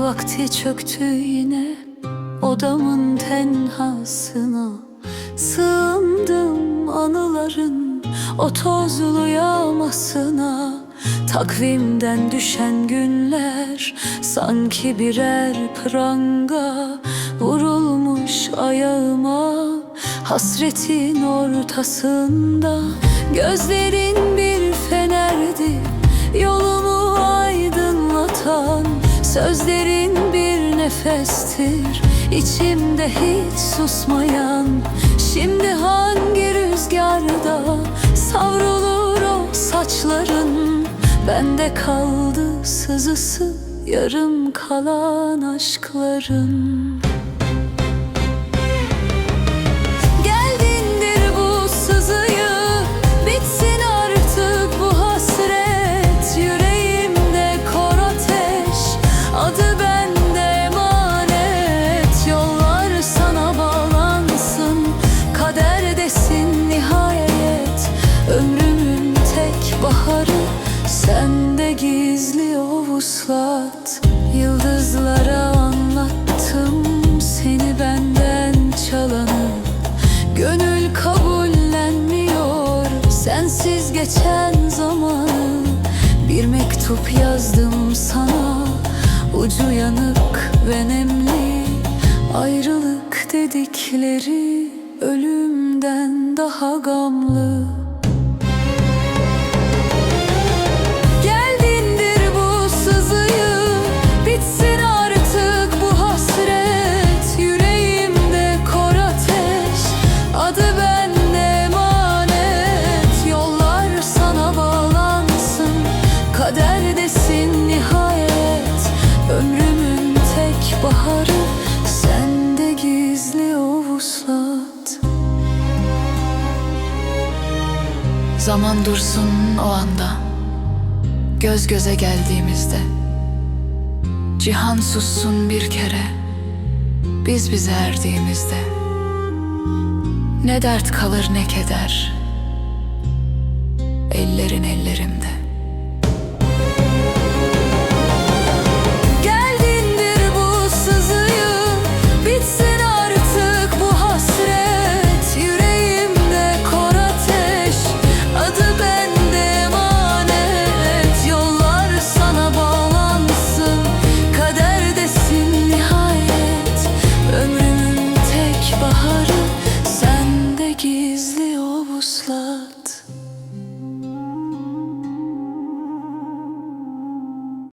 vakti çöktü yine Odamın tenhasına. Sığındım anıların o tozlu yağmasına Takvimden düşen günler Sanki birer pranga Vurulmuş ayağıma. Hasretin ortasında Gözlerin bir fenerdi aydınlatan Sözlerin bir nefestir içimde hiç susmayan. Şimdi hangi rüzgarda Savrulur o saçların? Bende kaldı sızısı Yarım kalan aşkların vuslat Yıldızlara anlattım Seni benden çalanı. Gönül kabullenmiyor Sensiz geçen zamanı. Bir mektup yazdım sana Ucu yanık ve nemli. Ayrılık dedikleri Ölümden daha gamlı Zaman dursun o anda. Göz göze geldiğimizde. Cihan sussun bir kere. Biz bize erdiğimizde. Ne dert kalır ne keder. Ellerin ellerimde.